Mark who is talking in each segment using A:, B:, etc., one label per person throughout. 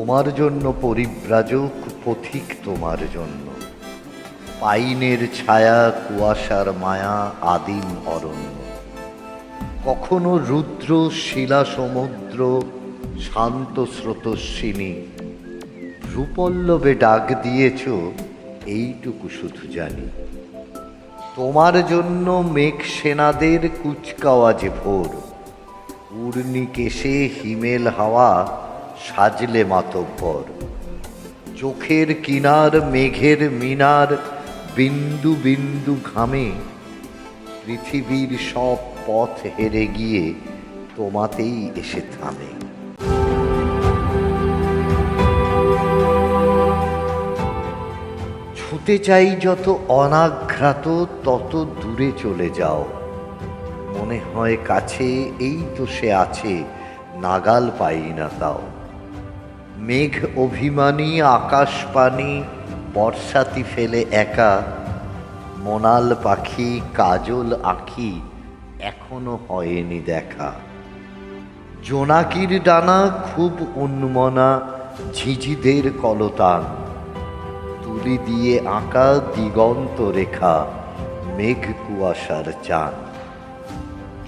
A: তোমার জন্য পরিব্রাজক পথিক তোমার জন্য। পাইনের ছায়া, কুয়াশার মায়া আদিম অরণ্য। কখনো রুদ্র, শিলা, সমুদ্র, শান্ত স্রোতস্বিনী রূপল্লবে ডাক দিয়েছ, এইটুকু শুধু জানি। তোমার জন্য মেঘ সেনাদের কুচকাওয়া যে ভোর। উর্নি কেশে হিমেল হাওয়া সাজলে মাতব্বর। চোখের কিনার, মেঘের মিনার, বিন্দু বিন্দু ঘামে। পৃথিবীর সব পথ হেরে গিয়ে তোমাতেই এসে থামে। ছুতে চাই যত অনাঘ্রাত, তত দূরে চলে যাও। মনে হয় কাছে এই তো সে আছে, নাগাল পাই না তাও। মেঘ অভিমানী, আকাশ পানি, বর্ষাতি ফেলে একা, মোনাল পাখি, কাজল আঁখি এখনও হয়নি দেখা। জোনাকির ডানা খুব উন্মনা, ঝিঝিদের কলতান। তুলি দিয়ে আঁকা দিগন্ত রেখা, মেঘ কুয়াশার চান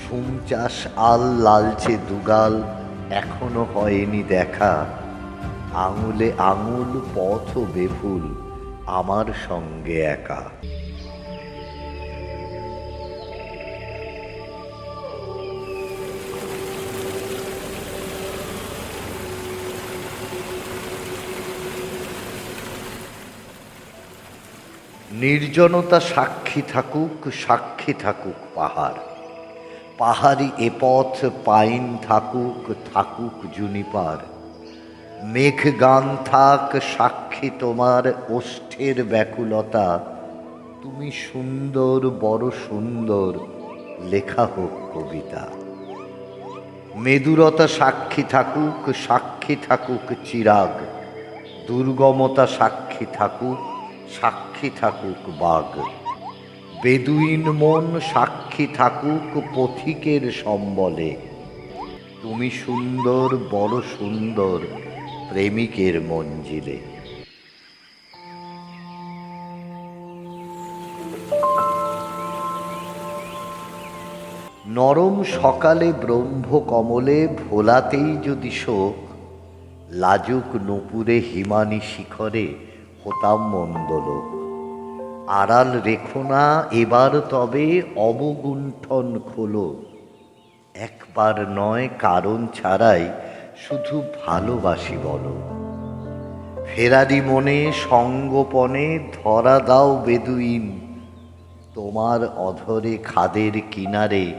A: ঝুম চাষ আল লালচে দুগাল এখনও হয়নি দেখা। আঙুলে আঙুল, পথ বেফুল, আমার সঙ্গে একা। নির্জনতা সাক্ষী থাকুক সাক্ষী থাকুক পাহাড়। পাহাড়ি এ পথ পাইন থাকুক থাকুক জুনিপার। মেঘ গান থাক সাক্ষী তোমার ওষ্ঠের ব্যাকুলতা। তুমি সুন্দর, বড় সুন্দর, লেখা হোক কবিতা। মেদুরতা সাক্ষী থাকুক সাক্ষী থাকুক চিরাগ। দুর্গমতা সাক্ষী থাকুক সাক্ষী থাকুক বাঘ বেদুইন মন সাক্ষী থাকুক, পথিকের সম্বলে। তুমি সুন্দর, বড় সুন্দর প্রেমিকের মঞ্জিলে নরম সকালে ব্রহ্ম কমলে ভোলাতেই যদি শোক, লাজুক নপুরে হিমানি শিখরে হতাম মন্দলোক। আড়াল রেখো না, এবার তবে অবগুণ্ঠন খোলো। একবার নয় কারণ ছাড়াই শুধু ভালোবাসি বলো। ফেরারি মনে সঙ্গোপনে ধরা দাও বেদুইন। তোমার অধরে খাদের কিনারে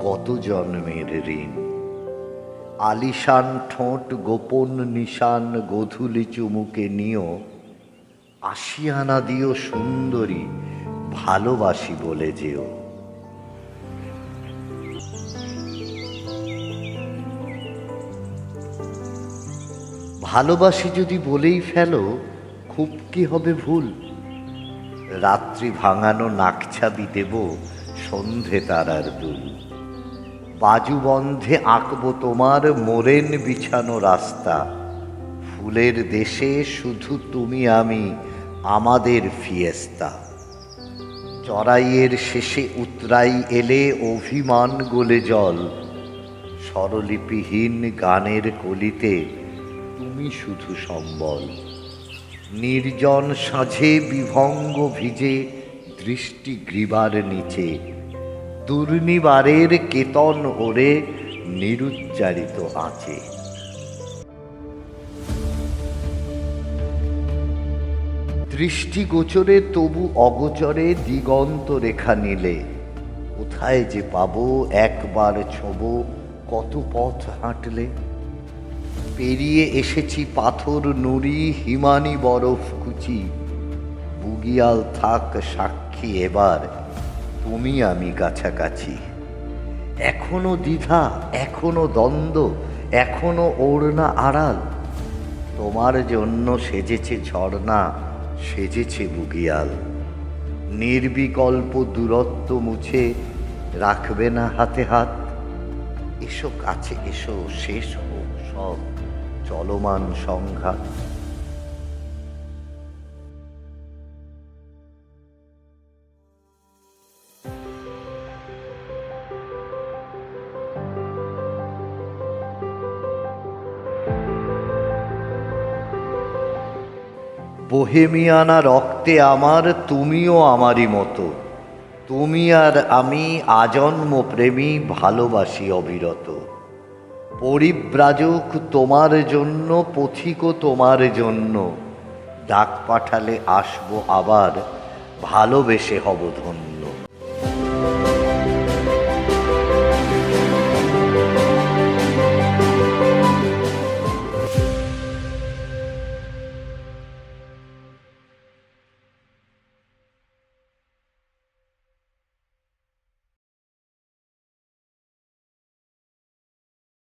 A: গত জন্মের ঋণ। আলিশান ঠোঁট গোপন নিশান গধুলি চুমুকে নিও। আসিয়ানা দিও সুন্দরী, ভালোবাসি বলে যেও। ভালোবাসি যদি বলেই ফেলো, খুব কি হবে ভুল? রাত্রি ভাঙানো নাকছাবি দেব, সন্ধে তারার দুল। বাজু বন্ধে আঁকবো তোমার মোরেন বিছানো রাস্তা। ফুলের দেশে শুধু তুমি, আমি, আমাদের ফিয়েস্তা। চড়াইয়ের শেষে উতরাই এলে অভিমান গলে জল। স্বরলিপিহীন গানের কলিতে তুমি শুধু সম্বল। নির্জন সাঝে বিভঙ্গ ভিজে দৃষ্টি গ্রীবার নিচে, দুর্নিবারের কেতন ওরে নিরুচ্চারিত আছে দৃষ্টিগোচরে তবু অগোচরে দিগন্ত রেখা নিলে, কোথায় যে পাবো একবার ছোব, কত পথ হাঁটলে? পেরিয়ে এসেছি পাথর নুড়ি, হিমানি বরফ কুচি। বুগিয়াল থাক সাক্ষী এবার, তুমি আমি কাছাকাছি। এখনও দ্বিধা, এখনও দ্বন্দ্ব, এখনও ওড়না আড়াল। তোমার জন্য সেজেছে ঝর্ণা, সেজেছে বুগিয়াল। নির্বিকল্প দূরত্ব মুছে রাখবে না হাতে হাত। এসো কাছে এসো, শেষ হোক সব। চলমান সংঘাত। বোহেমিয়ানা রক্তে আমার, তুমিও আমারই মতো। তুমি আর আমি আজন্ম প্রেমী ভালোবাসি অবিরত। পরিব্রাজক তোমার জন্য পথিক তোমার জন্য। ডাক পাঠালে আসব আবার ভালোবেসে হব ধন্য।